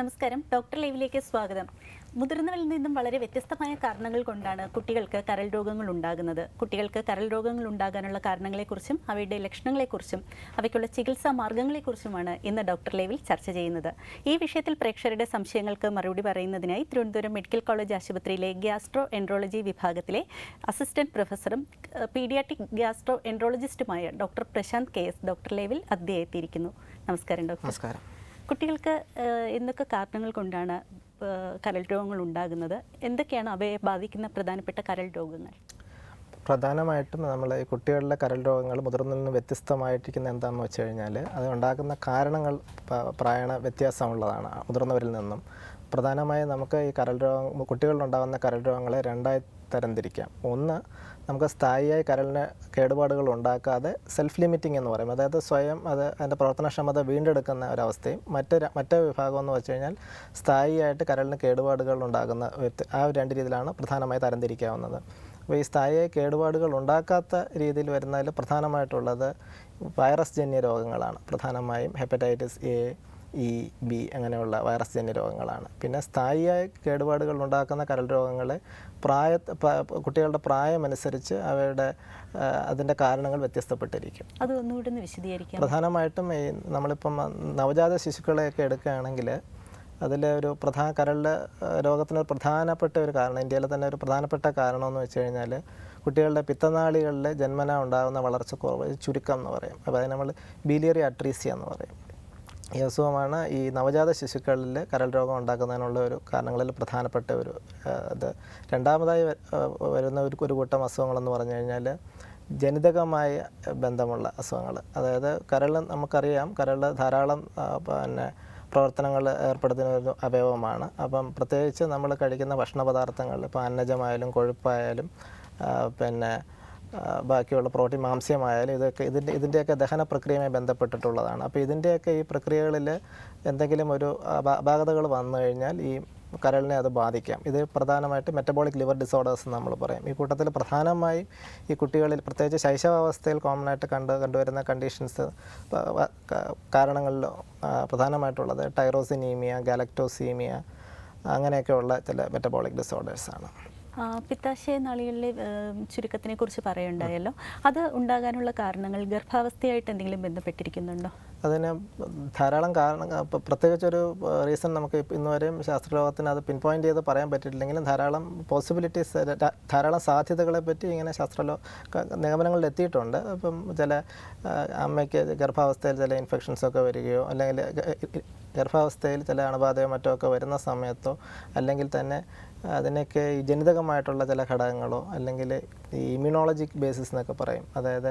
നമസ്കാരം. ഡോക്ടർ ലൈവിലേക്ക് സ്വാഗതം. മുതിർന്നവരിൽ നിന്നും വളരെ വ്യത്യസ്തമായ കാരണങ്ങൾ കൊണ്ടാണ് കുട്ടികൾക്ക് കരൾ രോഗങ്ങൾ ഉണ്ടാകുന്നത്. കുട്ടികൾക്ക് കരൾ രോഗങ്ങൾ ഉണ്ടാകാനുള്ള കാരണങ്ങളെക്കുറിച്ചും അവയുടെ ലക്ഷണങ്ങളെക്കുറിച്ചും അവയ്ക്കുള്ള ചികിത്സാ മാർഗങ്ങളെക്കുറിച്ചുമാണ് ഇന്ന് ഡോക്ടർ ലൈവിൽ ചർച്ച ചെയ്യുന്നത്. ഈ വിഷയത്തിൽ പ്രേക്ഷകരുടെ സംശയങ്ങൾക്ക് മറുപടി പറയുന്നതിനായി തിരുവനന്തപുരം മെഡിക്കൽ കോളേജ് ആശുപത്രിയിലെ ഗ്യാസ്ട്രോ എൻട്രോളജി വിഭാഗത്തിലെ അസിസ്റ്റന്റ് പ്രൊഫസറും പീഡിയാട്രിക് ഗ്യാസ്ട്രോ എൻട്രോളജിസ്റ്റുമായ doctor Prashanth K S doctor ലൈവിൽ അദ്ദേഹത്തിയിരിക്കുന്നു നമസ്കാരം ഡോക്ടർ. നമസ്കാരം. കുട്ടികൾക്ക് എന്തൊക്കെ കാരണങ്ങൾ കൊണ്ടാണ് കരൾ രോഗങ്ങൾ ഉണ്ടാകുന്നത്? എന്തൊക്കെയാണ് അവയെ ബാധിക്കുന്ന പ്രധാനപ്പെട്ട കരൾ രോഗങ്ങൾ? പ്രധാനമായിട്ടും നമ്മൾ ഈ കുട്ടികളിലെ കരൾ രോഗങ്ങൾ മുതിർന്നതിൽ നിന്ന് വ്യത്യസ്തമായിട്ടിരിക്കുന്ന എന്താണെന്ന് വെച്ച് കഴിഞ്ഞാൽ അത് ഉണ്ടാക്കുന്ന കാരണങ്ങൾ പ്രായണ വ്യത്യാസമുള്ളതാണ് മുതിർന്നവരിൽ നിന്നും. പ്രധാനമായും നമുക്ക് ഈ കരൾ രോഗം കുട്ടികളിലുണ്ടാകുന്ന കരൾ രോഗങ്ങളെ രണ്ടായി തരംതിരിക്കാം. ഒന്ന് നമുക്ക് സ്ഥായിയായി കരളിന് കേടുപാടുകൾ ഉണ്ടാക്കാതെ സെൽഫ് ലിമിറ്റിംഗ് എന്ന് പറയും. അതായത് സ്വയം അത് അതിന്റെ പ്രവർത്തനക്ഷമത വീണ്ടെടുക്കുന്ന ഒരവസ്ഥയും മറ്റ് മറ്റേ വിഭാഗം എന്ന് വെച്ച് കഴിഞ്ഞാൽ സ്ഥായിയായിട്ട് കരളിന് കേടുപാടുകൾ ഉണ്ടാകുന്ന ആ രണ്ട് രീതിയിലാണ് പ്രധാനമായി തരംതിരിക്കാവുന്നത്. അപ്പോൾ ഈ സ്ഥായിയായി കേടുപാടുകൾ ഉണ്ടാക്കാത്ത രീതിയിൽ വരുന്നതിൽ പ്രധാനമായിട്ടുള്ളത് വൈറസ് ജന്യ രോഗങ്ങളാണ്. പ്രധാനമായും ഹെപ്പറ്റൈറ്റിസ് എ ഇ ബി അങ്ങനെയുള്ള വൈറസ് ജന്യ രോഗങ്ങളാണ്. പിന്നെ സ്ഥായിയായ കേടുപാടുകൾ ഉണ്ടാക്കുന്ന കരൾ രോഗങ്ങളെ പ്രായ കുട്ടികളുടെ പ്രായമനുസരിച്ച് അവയുടെ അതിന്റെ കാരണങ്ങൾ വ്യത്യസ്തപ്പെട്ടിരിക്കും. അത് ഒന്നുകൂടി ഒന്ന് വിശദീകരിക്കാം. പ്രധാനമായിട്ടും ഈ നമ്മളിപ്പം നവജാത ശിശുക്കളെയൊക്കെ എടുക്കുകയാണെങ്കിൽ അതിലെ ഒരു പ്രധാന കരളിലെ രോഗത്തിന് ഒരു പ്രധാനപ്പെട്ട ഒരു കാരണം ഇന്ത്യയിലെ തന്നെ ഒരു പ്രധാനപ്പെട്ട കാരണം എന്ന് വെച്ച് കഴിഞ്ഞാൽ കുട്ടികളുടെ പിത്തനാളികളിൽ ജന്മന ഉണ്ടാകുന്ന വളർച്ച കുറവ് ചുരുക്കം എന്ന് പറയും. അപ്പോൾ അതിന് നമ്മൾ ബീലിയറി അട്രീസിയ എന്ന് പറയും. ഈ അസുഖമാണ് ഈ നവജാത ശിശുക്കളിൽ കരൾ രോഗം ഉണ്ടാക്കുന്നതിനുള്ള ഒരു കാരണങ്ങളിൽ പ്രധാനപ്പെട്ട ഒരു ഇത് രണ്ടാമതായി വരുന്ന ഒരു ഒരു കൂട്ടം അസുഖങ്ങളെന്ന് പറഞ്ഞു കഴിഞ്ഞാൽ ജനിതകമായ ബന്ധമുള്ള അസുഖങ്ങൾ. അതായത് കരൾ നമുക്കറിയാം കരൾ ധാരാളം പിന്നെ പ്രവർത്തനങ്ങൾ ഏർപ്പെടുത്തുന്ന ഒരു അവയവമാണ്. അപ്പം പ്രത്യേകിച്ച് നമ്മൾ കഴിക്കുന്ന ഭക്ഷണ പദാർത്ഥങ്ങൾ ഇപ്പോൾ അന്നജമായാലും കൊഴുപ്പായാലും പിന്നെ ബാക്കിയുള്ള പ്രോട്ടീൻ മാംസ്യമായാലും ഇതൊക്കെ ഇതിന്റെ ഇതിന്റെയൊക്കെ ദഹന പ്രക്രിയയുമായി ബന്ധപ്പെട്ടിട്ടുള്ളതാണ്. അപ്പോൾ ഇതിന്റെയൊക്കെ ഈ പ്രക്രിയകളിൽ എന്തെങ്കിലും ഒരു അപാകതകൾ വന്നു കഴിഞ്ഞാൽ ഈ കരളിനെ അത് ബാധിക്കാം. ഇത് പ്രധാനമായിട്ട് മെറ്റബോളിക് ലിവർ ഡിസോർഡേഴ്സ് എന്ന് നമ്മൾ പറയും. ഈ കൂട്ടത്തിൽ പ്രധാനമായും ഈ കുട്ടികളിൽ പ്രത്യേകിച്ച് ശൈശവാവസ്ഥയിൽ കോമൺ ആയിട്ട് കണ്ട് കണ്ടുവരുന്ന കണ്ടീഷൻസ് കാരണങ്ങളിൽ പ്രധാനമായിട്ടുള്ളത് ടൈറോസിനീമിയ ഗാലക്ടോസീമിയ അങ്ങനെയൊക്കെയുള്ള ചില മെറ്റബോളിക് ഡിസോർഡേഴ്സാണ് പിത്താശയ നാളികളിലെ ചുരുക്കത്തിനെ കുറിച്ച് പറയുണ്ടായല്ലോ അത് ഉണ്ടാകാനുള്ള കാരണങ്ങൾ ഗർഭാവസ്ഥയായിട്ട് എന്തെങ്കിലും ബന്ധപ്പെട്ടിരിക്കുന്നുണ്ടോ? അതിന് ധാരാളം കാരണം പ്രത്യേകിച്ച് ഒരു റീസൺ നമുക്ക് ഇന്നുവരെയും ഇന്ന് ശാസ്ത്രലോകത്തിന് അത് പിൻ പോയിന്റ് ചെയ്ത് പറയാൻ പറ്റിയിട്ടില്ലെങ്കിലും ധാരാളം പോസിബിലിറ്റീസ് ധാരാളം സാധ്യതകളെ പറ്റി ഇങ്ങനെ ശാസ്ത്രലോ നിഗമനങ്ങളിൽ എത്തിയിട്ടുണ്ട്. അപ്പം ചില അമ്മയ്ക്ക് ഗർഭാവസ്ഥയിൽ ചില ഇൻഫെക്ഷൻസ് ഒക്കെ വരികയോ അല്ലെങ്കിൽ ഗർഭാവസ്ഥയിൽ ചില അണുബാധയോ മറ്റോ ഒക്കെ വരുന്ന സമയത്തോ അല്ലെങ്കിൽ തന്നെ അതിനൊക്കെ ഈ ജനിതകമായിട്ടുള്ള ചില ഘടകങ്ങളോ അല്ലെങ്കിൽ ഈ ഇമ്മ്യൂണോളജിക് ബേസിസ് എന്നൊക്കെ പറയും. അതായത്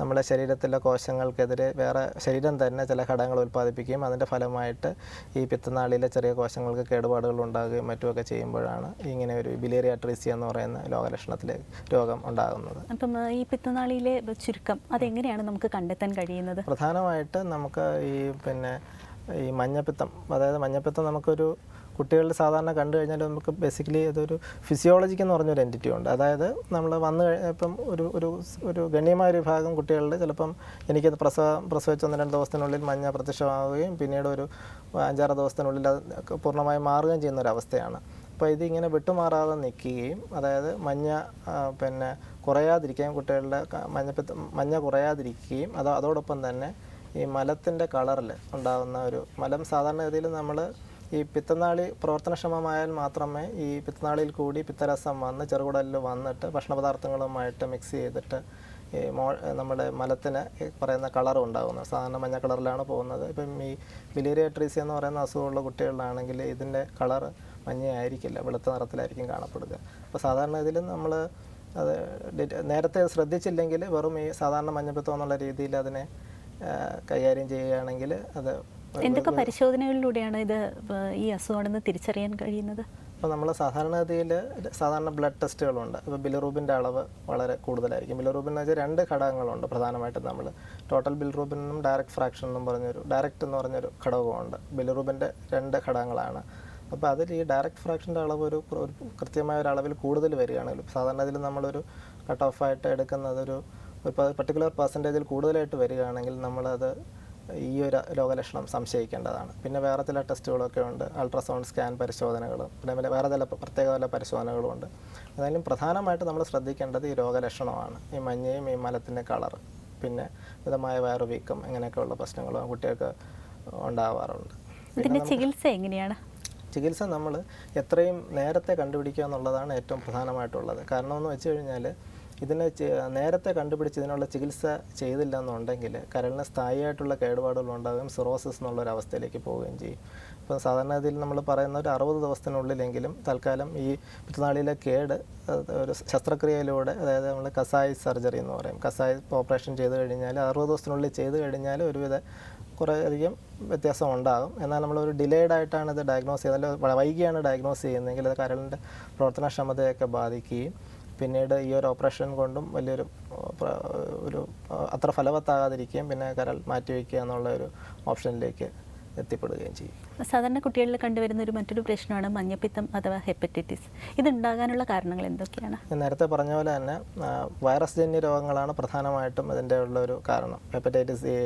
നമ്മുടെ ശരീരത്തിലെ കോശങ്ങൾക്കെതിരെ വേറെ ശരീരം തന്നെ ചില ഘടകങ്ങൾ ഉൽപ്പാദിപ്പിക്കുകയും അതിന്റെ ഫലമായിട്ട് ഈ പിത്തനാളിയിലെ ചെറിയ കോശങ്ങൾക്ക് കേടുപാടുകൾ ഉണ്ടാകുകയും മറ്റുമൊക്കെ ചെയ്യുമ്പോഴാണ് ഇങ്ങനെ ഒരു ബിലേറി അട്രീസിയ എന്ന് പറയുന്ന രോഗലക്ഷണത്തിലെ രോഗം ഉണ്ടാകുന്നത്. അപ്പം ഈ പിത്തനാളിയിലെ ചുരുക്കം അതെങ്ങനെയാണ് നമുക്ക് കണ്ടെത്താൻ കഴിയുന്നത്? പ്രധാനമായിട്ട് നമുക്ക് ഈ പിന്നെ ഈ മഞ്ഞപ്പിത്തം അതായത് മഞ്ഞപ്പിത്തം നമുക്കൊരു കുട്ടികളിൽ സാധാരണ കണ്ടു കഴിഞ്ഞാൽ നമുക്ക് ബേസിക്കലി അതൊരു ഫിസിയോളജിക്ക് എന്ന് പറഞ്ഞൊരു എന്റിറ്റി ഉണ്ട്. അതായത് നമ്മൾ വന്നു ഇപ്പം ഒരു ഒരു ഒരു ഗണ്യമായ ഒരു വിഭാഗം കുട്ടികളിൽ ചിലപ്പം എനിക്കത് പ്രസവ പ്രസവിച്ച ഒന്ന് രണ്ട് ദിവസത്തിനുള്ളിൽ മഞ്ഞ പ്രത്യക്ഷമാവുകയും പിന്നീട് ഒരു അഞ്ചാറ് ദിവസത്തിനുള്ളിൽ അത് പൂർണമായും മാറുകയും ചെയ്യുന്ന ഒരു അവസ്ഥയാണ്. അപ്പോൾ ഇത് ഇങ്ങനെ വിട്ടുമാറാതെ നിൽക്കുകയും അതായത് മഞ്ഞ പിന്നെ കുറയാതിരിക്കുകയും കുട്ടികളുടെ മഞ്ഞപ്പിത്തം മഞ്ഞ കുറയാതിരിക്കുകയും അത് അതോടൊപ്പം തന്നെ ഈ മലത്തിന്റെ കളറിൽ ഉണ്ടാകുന്ന ഒരു മലം സാധാരണഗതിയിൽ നമ്മൾ ഈ പിത്തനാളി പ്രവർത്തനക്ഷമമായാൽ മാത്രമേ ഈ പിത്തനാളിയിൽ കൂടി പിത്തരസം വന്ന് ചെറുകുടലിൽ വന്നിട്ട് ഭക്ഷണപദാർത്ഥങ്ങളുമായിട്ട് മിക്സ് ചെയ്തിട്ട് ഈ മോ നമ്മുടെ മലത്തിന് പറയുന്ന കളർ ഉണ്ടാകുന്നത് സാധാരണ മഞ്ഞ കളറിലാണ് പോകുന്നത്. ഇപ്പം ഈ ബിലേറിയ ട്രീസി എന്ന് പറയുന്ന അസുഖമുള്ള കുട്ടികളിലാണെങ്കിൽ ഇതിന്റെ കളർ മഞ്ഞയായിരിക്കില്ല. വെളുത്ത നിറത്തിലായിരിക്കും കാണപ്പെടുക. അപ്പോൾ സാധാരണ ഇതിൽ നമ്മൾ അത് നേരത്തെ ശ്രദ്ധിച്ചില്ലെങ്കിൽ വെറും ഈ സാധാരണ മഞ്ഞപ്പിത്തം എന്നുള്ള രീതിയിൽ അതിനെ കൈകാര്യം ചെയ്യുകയാണെങ്കിൽ അത് എന്തൊക്കെ പരിശോധനകളിലൂടെയാണ് ഇത് ഈ അസുഖമാണെന്ന് തിരിച്ചറിയാൻ കഴിയുന്നത്? അപ്പോൾ നമ്മൾ സാധാരണഗതിയിൽ സാധാരണ ബ്ലഡ് ടെസ്റ്റുകളുണ്ട്. ഇപ്പോൾ ബിലിറൂബിന്റെ അളവ് വളരെ കൂടുതലായിരിക്കും. ബിലറൂബിൻ എന്ന് വെച്ചാൽ രണ്ട് ഘടകങ്ങളുണ്ട് പ്രധാനമായിട്ടും നമ്മൾ ടോട്ടൽ ബിലിറൂബിനും ഡയറക്റ്റ് ഫ്രാക്ഷൻ എന്നും പറഞ്ഞൊരു ഡയറക്റ്റ് എന്ന് പറഞ്ഞൊരു ഘടകമുണ്ട് ബിലിറൂബിന്റെ രണ്ട് ഘടകങ്ങളാണ്. അപ്പോൾ അതിൽ ഈ ഡയറക്റ്റ് ഫ്രാക്ഷന്റെ അളവ് ഒരു ഒരു കൃത്യമായ ഒരു അളവിൽ കൂടുതൽ വരികയാണെങ്കിൽ സാധാരണ ഇതിൽ നമ്മളൊരു കട്ട് ഓഫായിട്ട് എടുക്കുന്നത് ഒരു ഒരു പർട്ടിക്കുലർ പെർസെന്റേജിൽ കൂടുതലായിട്ട് വരികയാണെങ്കിൽ നമ്മളത് ഈ ഒരു രോഗലക്ഷണം സംശയിക്കേണ്ടതാണ്. പിന്നെ വേറെ ചില ടെസ്റ്റുകളൊക്കെ ഉണ്ട്. അൾട്രാസൗണ്ട് സ്കാൻ പരിശോധനകളും പിന്നെ വേറെ ചില പ്രത്യേക ചില പരിശോധനകളും ഉണ്ട്. എന്തായാലും പ്രധാനമായിട്ട് നമ്മൾ ശ്രദ്ധിക്കേണ്ടത് ഈ രോഗലക്ഷണമാണ്. ഈ മഞ്ഞയും ഈ മലത്തിന്റെ കളർ പിന്നെ മിതമായ വയറു വീക്കം ഇങ്ങനെയൊക്കെയുള്ള പ്രശ്നങ്ങളും കുട്ടികൾക്ക് ഉണ്ടാവാറുണ്ട്. ഇതിന്റെ ചികിത്സ എങ്ങനെയാണ്? ചികിത്സ നമ്മൾ എത്രയും നേരത്തെ കണ്ടുപിടിക്കുക എന്നുള്ളതാണ് ഏറ്റവും പ്രധാനമായിട്ടുള്ളത്. കാരണം എന്ന് വെച്ച് കഴിഞ്ഞാൽ ഇതിനെ നേരത്തെ കണ്ടുപിടിച്ച് ഇതിനുള്ള ചികിത്സ ചെയ്തില്ല എന്നുണ്ടെങ്കിൽ കരളിന് സ്ഥായിയായിട്ടുള്ള കേടുപാടുകൾ ഉണ്ടാകുകയും സിറോസിസ് എന്നുള്ള ഒരു അവസ്ഥയിലേക്ക് പോവുകയും ചെയ്യും. അപ്പോൾ സാധാരണ ഇതിൽ നമ്മൾ പറയുന്ന ഒരു അറുപത് ദിവസത്തിനുള്ളിലെങ്കിലും തൽക്കാലം ഈ പിത്തനാളിയിലെ കേട് ഒരു ശസ്ത്രക്രിയയിലൂടെ അതായത് നമ്മൾ കസായി സർജറി എന്ന് പറയും. കസായി ഓപ്പറേഷൻ ചെയ്ത് കഴിഞ്ഞാൽ അറുപത് ദിവസത്തിനുള്ളിൽ ചെയ്ത് കഴിഞ്ഞാൽ ഒരുവിധ കുറേ അധികം വ്യത്യാസം ഉണ്ടാകും. എന്നാൽ നമ്മളൊരു ഡിലേഡ് ആയിട്ടാണ് ഇത് ഡയഗ്നോസ് ചെയ്യുന്നത്. വൈകിയാണ് ഡയഗ്നോസ് ചെയ്യുന്നതെങ്കിൽ അത് കരളിന്റെ പ്രവർത്തനക്ഷമതയൊക്കെ ബാധിക്കുകയും പിന്നീട് ഈ ഒരു ഓപ്പറേഷൻ കൊണ്ടും വലിയൊരു ഒരു അത്ര ഫലവത്താകാതിരിക്കുകയും പിന്നെ കരൾ മാറ്റിവെക്കുക എന്നുള്ള ഒരു ഓപ്ഷനിലേക്ക് എത്തിപ്പെടുകയും ചെയ്യും. സാധാരണ കുട്ടികളിൽ കണ്ടുവരുന്ന ഒരു മറ്റൊരു പ്രശ്നമാണ് മഞ്ഞപ്പിത്തം അഥവാ ഹെപ്പറ്റൈറ്റിസ്. ഇതുണ്ടാകാനുള്ള കാരണങ്ങൾ എന്തൊക്കെയാണ്? നേരത്തെ പറഞ്ഞ പോലെ തന്നെ വൈറസ് ജന്യ രോഗങ്ങളാണ് പ്രധാനമായിട്ടും ഇതിന്റെ ഉള്ള ഒരു കാരണം. ഹെപ്പറ്റൈറ്റിസ് എ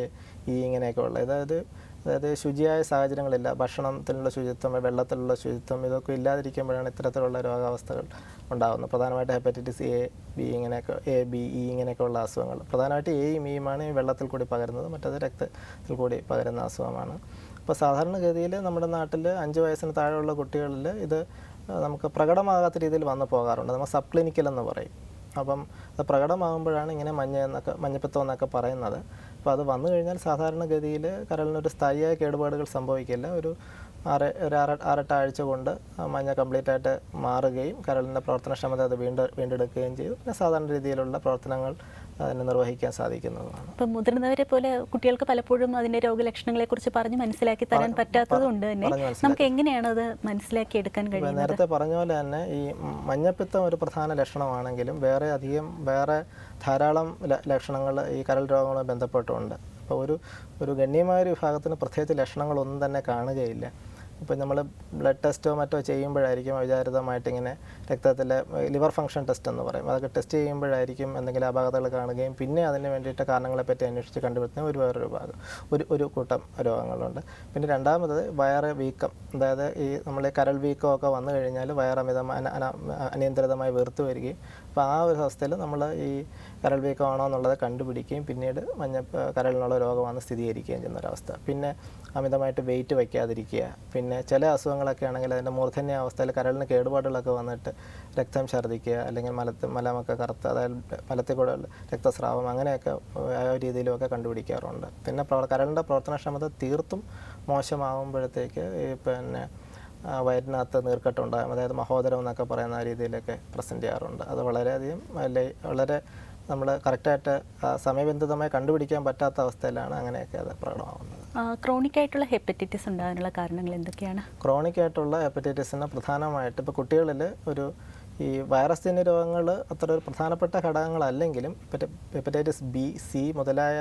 ഇ ഇങ്ങനെയൊക്കെ ഉള്ള അതായത് അതായത് ശുചിയായ സാഹചര്യങ്ങളില്ല. ഭക്ഷണത്തിലുള്ള ശുചിത്വം വെള്ളത്തിലുള്ള ശുചിത്വം ഇതൊക്കെ ഇല്ലാതിരിക്കുമ്പോഴാണ് ഇത്തരത്തിലുള്ള രോഗാവസ്ഥകൾ ഉണ്ടാകുന്നത്. പ്രധാനമായിട്ട് ഹെപ്പറ്റൈറ്റിസ് എ ബി ഇങ്ങനെയൊക്കെ എ ബി ഇ ഇങ്ങനെയൊക്കെ ഉള്ള അസുഖങ്ങൾ. പ്രധാനമായിട്ട് എയും ഇയുമാണ് ഈ വെള്ളത്തിൽ കൂടി പകരുന്നത്. മറ്റത് രക്തത്തിൽ കൂടി പകരുന്ന അസുഖമാണ്. അപ്പോൾ സാധാരണഗതിയിൽ നമ്മുടെ നാട്ടിൽ അഞ്ച് വയസ്സിന് താഴെയുള്ള കുട്ടികളിൽ ഇത് നമുക്ക് പ്രകടമാകാത്ത രീതിയിൽ വന്നു പോകാറുണ്ട്. നമ്മൾ സബ് ക്ലിനിക്കൽ എന്ന് പറയും. അപ്പം അത് പ്രകടമാകുമ്പോഴാണ് ഇങ്ങനെ മഞ്ഞ എന്നൊക്കെ മഞ്ഞപ്പിത്തം എന്നൊക്കെ പറയുന്നത്. അപ്പോൾ അത് വന്നു കഴിഞ്ഞാൽ സാധാരണഗതിയിൽ കരളിനൊരു സ്ഥായിയായ കേടുപാടുകൾ സംഭവിക്കില്ല. ഒരു ആറ് ഒരു ആറ് ആറെട്ട് ആഴ്ച കൊണ്ട് മഞ്ഞ കംപ്ലീറ്റ് ആയിട്ട് മാറുകയും കരളിന്റെ പ്രവർത്തനക്ഷമത അത് വീണ്ടും വീണ്ടെടുക്കുകയും ചെയ്തു പിന്നെ സാധാരണ രീതിയിലുള്ള പ്രവർത്തനങ്ങൾ അതിന് നിർവഹിക്കാൻ സാധിക്കുന്നതാണ്. ഇപ്പം മുതിർന്നവരെ പോലെ കുട്ടികൾക്ക് പലപ്പോഴും അതിന്റെ രോഗലക്ഷണങ്ങളെ കുറിച്ച് പറഞ്ഞ് മനസ്സിലാക്കി തരാൻ പറ്റാത്തതുകൊണ്ട് തന്നെ. നമുക്ക് എങ്ങനെയാണ് അത് മനസ്സിലാക്കി എടുക്കാൻ കഴിയുന്നത്? നേരത്തെ പറഞ്ഞ പോലെ തന്നെ ഈ മഞ്ഞപ്പിത്തം ഒരു പ്രധാന ലക്ഷണമാണെങ്കിലും വേറെ അധികം വേറെ ധാരാളം ലക്ഷണങ്ങൾ ഈ കരൾ രോഗങ്ങളുമായി ബന്ധപ്പെട്ടുണ്ട് അപ്പോൾ ഒരു ഒരു ഗണ്യമായ ഒരു വിഭാഗത്തിന് പ്രത്യേകിച്ച് ലക്ഷണങ്ങളൊന്നും തന്നെ കാണുകയില്ല. ഇപ്പം നമ്മൾ ബ്ലഡ് ടെസ്റ്റോ മറ്റോ ചെയ്യുമ്പോഴായിരിക്കും അവിചാരിതമായിട്ട് ഇങ്ങനെ രക്തത്തിലെ ലിവർ ഫംഗ്ഷൻ ടെസ്റ്റ് എന്ന് പറയും. അതൊക്കെ ടെസ്റ്റ് ചെയ്യുമ്പോഴായിരിക്കും എന്തെങ്കിലും അപാകതകൾ കാണുകയും പിന്നെ അതിന് വേണ്ടിയിട്ട് കാരണങ്ങളെപ്പറ്റി അന്വേഷിച്ച് കണ്ടുപിടുത്തുന്ന ഒരു വേറൊരു ഭാഗം ഒരു ഒരു കൂട്ടം രോഗങ്ങളുണ്ട്. പിന്നെ രണ്ടാമത് വയറ് വീക്കം. അതായത് ഈ നമ്മൾ കരൾ വീക്കം ഒക്കെ വന്നു കഴിഞ്ഞാൽ വയറമിതമായി അന- അന- അനിയന്ത്രിതമായി വീർത്ത് വരികയും. അപ്പോൾ ആ ഒരു അവസ്ഥയിൽ നമ്മൾ ഈ കരൾ വീക്കമാണോ എന്നുള്ളത് കണ്ടുപിടിക്കുകയും പിന്നീട് മഞ്ഞ കരളിനുള്ള രോഗമാണ് സ്ഥിരീകരിക്കുകയും ചെയ്യുന്ന ഒരവസ്ഥ പിന്നെ അമിതമായിട്ട് വെയിറ്റ് വയ്ക്കാതിരിക്കുക. പിന്നെ ചില അസുഖങ്ങളൊക്കെ ആണെങ്കിൽ അതിന്റെ മൂർധന്യ അവസ്ഥയിൽ കരളിന് കേടുപാടുകളൊക്കെ വന്നിട്ട് രക്തം ഛർദ്ദിക്കുക അല്ലെങ്കിൽ മലത്ത് മലമൊക്കെ കറുത്ത് അതായത് മലത്തിൽ കൂടെ രക്തസ്രാവം അങ്ങനെയൊക്കെ ആ രീതിയിലുമൊക്കെ കണ്ടുപിടിക്കാറുണ്ട്. പിന്നെ കരളിന്റെ പ്രവർത്തനക്ഷമത തീർത്തും മോശമാകുമ്പോഴത്തേക്ക് ഈ പിന്നെ വയറ്റിനകത്ത് നീർക്കെട്ടുണ്ടാകും അതായത് മഹോദരം എന്നൊക്കെ പറയുന്ന രീതിയിലൊക്കെ പ്രസന്റ് ചെയ്യാറുണ്ട്. അത് വളരെയധികം വളരെ നമ്മൾ കറക്റ്റായിട്ട് സമയബന്ധിതമായി കണ്ടുപിടിക്കാൻ പറ്റാത്ത അവസ്ഥയിലാണ് അങ്ങനെയൊക്കെ അത് പ്രകടമാകുന്നത്. ക്രോണിക് ആയിട്ടുള്ള ഹെപ്പറ്റൈറ്റിസ് ഉണ്ടാകാനുള്ള കാരണങ്ങൾ എന്തൊക്കെയാണ്? ക്രോണിക് ആയിട്ടുള്ള ഹെപ്പറ്റൈറ്റിസിന് പ്രധാനമായിട്ട് ഇപ്പോൾ കുട്ടികളിൽ ഒരു ഈ വൈറസ് ജന്യ രോഗങ്ങൾ അത്ര ഒരു പ്രധാനപ്പെട്ട ഘടകങ്ങളല്ലെങ്കിലും ഹെപ്പറ്റൈറ്റിസ് ബി സി മുതലായ